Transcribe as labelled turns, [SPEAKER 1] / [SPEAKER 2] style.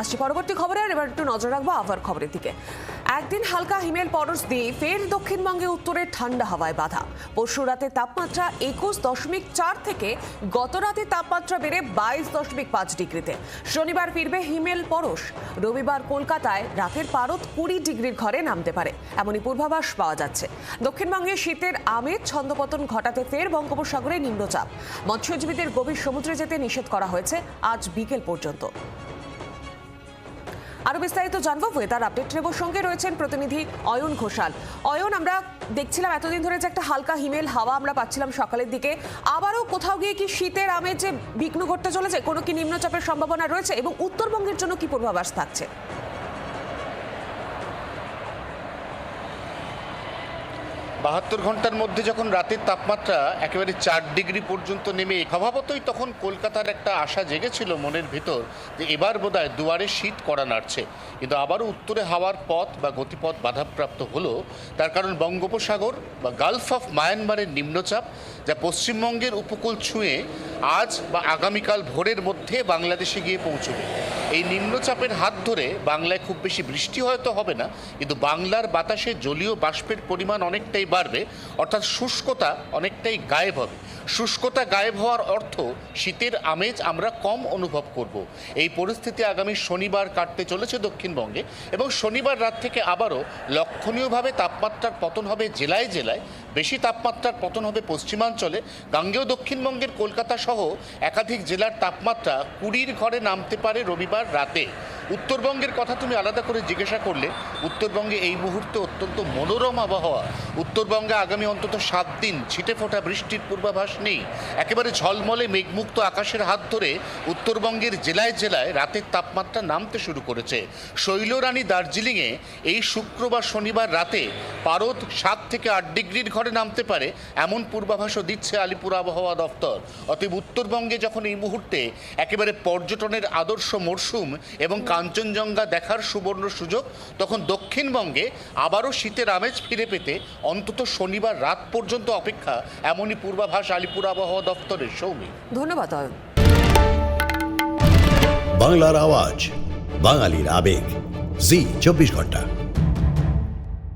[SPEAKER 1] আসছি পরবর্তী খবরে এবার একটু নজর রাখব আবার খবরের দিকে। একদিন হালকা হিমেল পরশ দিয়ে ফের দক্ষিণবঙ্গে উত্তরের ঠান্ডা হাওয়ায় বাধা। পরশু রাতে তাপমাত্রা একুশ দশমিক চার থেকে গত রাতে তাপমাত্রা বেড়ে বাইশ দশমিক পাঁচ ডিগ্রিতে। শনিবার ফিরবে হিমেল পরশ। রবিবার কলকাতায় রাতের পারদ কুড়ি ডিগ্রির ঘরে নামতে পারে। এমনই পূর্বাভাস পাওয়া যাচ্ছে। দক্ষিণবঙ্গে শীতের আমেজ, ছন্দপতন ঘটাতে ফের বঙ্গোপসাগরে নিম্নচাপ। মৎস্যজীবীদের গভীর সমুদ্রে যেতে নিষেধ করা হয়েছে আজ বিকেল পর্যন্ত। আরও বিস্তারিত জানব ওয়েদার আপডেট নেব। সঙ্গে রয়েছেন প্রতিনিধি অয়ন ঘোষাল। অয়ন, আমরা দেখছিলাম এতদিন ধরে যে একটা হালকা হিমেল হাওয়া আমরা পাচ্ছিলাম সকালের দিকে। আবারও কোথাও গিয়ে কি শীতের আমেজে বিঘ্ন ঘটতে চলেছে, কোনো কি নিম্নচাপের সম্ভাবনা রয়েছে এবং উত্তরবঙ্গের জন্য কি পূর্বাভাস থাকছে?
[SPEAKER 2] বাহাত্তর ঘণ্টার মধ্যে যখন রাতের তাপমাত্রা একেবারে চার ডিগ্রি পর্যন্ত নেমে, স্বভাবতই তখন কলকাতার একটা আশা জেগেছিল মনের ভিতর যে এবার বোধহয় দুয়ারে শীত করা নাড়ছে। কিন্তু আবারও উত্তরে হাওয়ার পথ বা গতিপথ বাধাপ্রাপ্ত হলো, তার কারণ বঙ্গোপসাগর বা গালফ অফ মায়ানমারের নিম্নচাপ, যা পশ্চিমবঙ্গের উপকূল ছুঁয়ে আজ বা আগামীকাল ভোরের মধ্যে বাংলাদেশে গিয়ে পৌঁছবে। এই নিম্নচাপের হাত ধরে বাংলায় খুব বেশি বৃষ্টি হয়তো হবে না, কিন্তু বাংলার বাতাসে জলীয় বাষ্পের পরিমাণ অনেকটাই বাড়বে, অর্থাৎ শুষ্কতা অনেকটাই গায়েব হবে। শুষ্কতা গায়েব হওয়ার অর্থ শীতের আমেজ আমরা কম অনুভব করব। এই পরিস্থিতি আগামী শনিবার কাটতে চলেছে দক্ষিণবঙ্গে এবং শনিবার রাত থেকে আবারও লক্ষণীয়ভাবে তাপমাত্রার পতন হবে জেলায় জেলায়, বেশি তাপমাত্রার পতন হবে পশ্চিমাঞ্চলে। গাঙ্গেয় দক্ষিণবঙ্গের কলকাতা সহ একাধিক জেলার তাপমাত্রা কুড়ির ঘরে নামতে পারে রবিবার রাতে। উত্তরবঙ্গের কথা তুমি আলাদা করে জিজ্ঞাসা করলে, উত্তরবঙ্গে এই মুহূর্তে অত্যন্ত মনোরম আবহাওয়া। উত্তরবঙ্গে আগামী অন্তত সাত দিন ছিটে ফোটা বৃষ্টির পূর্বাভাস নেই। একেবারে ঝলমলে মেঘমুক্ত আকাশের হাত ধরে উত্তরবঙ্গের জেলায় জেলায় রাতের তাপমাত্রা নামতে শুরু করেছে। শৈলরানী দার্জিলিংয়ে এই শুক্রবার শনিবার রাতে পারদ সাত থেকে আট ডিগ্রির ঘরে নামতে পারে, এমন পূর্বাভাসও দিচ্ছে আলিপুর আবহাওয়া দফতর। অতএব উত্তরবঙ্গে যখন এই মুহূর্তে একেবারে পর্যটনের আদর্শ মরশুম এবং কাঞ্চনজঙ্ঘা দেখার সুবর্ণ সুযোগ তখন দক্ষিণবঙ্গে আবারও শীতের আমেজ ফিরে পেতে অন্তত শনিবার রাত পর্যন্ত অপেক্ষা এমনই পূর্বাভাস আলিপুর আবহাওয়া দপ্তরের সৌমি।
[SPEAKER 1] ধন্যবাদ
[SPEAKER 3] বাংলার আওয়াজ বাঙালির আবেগ। জি চব্বিশ ঘণ্টা।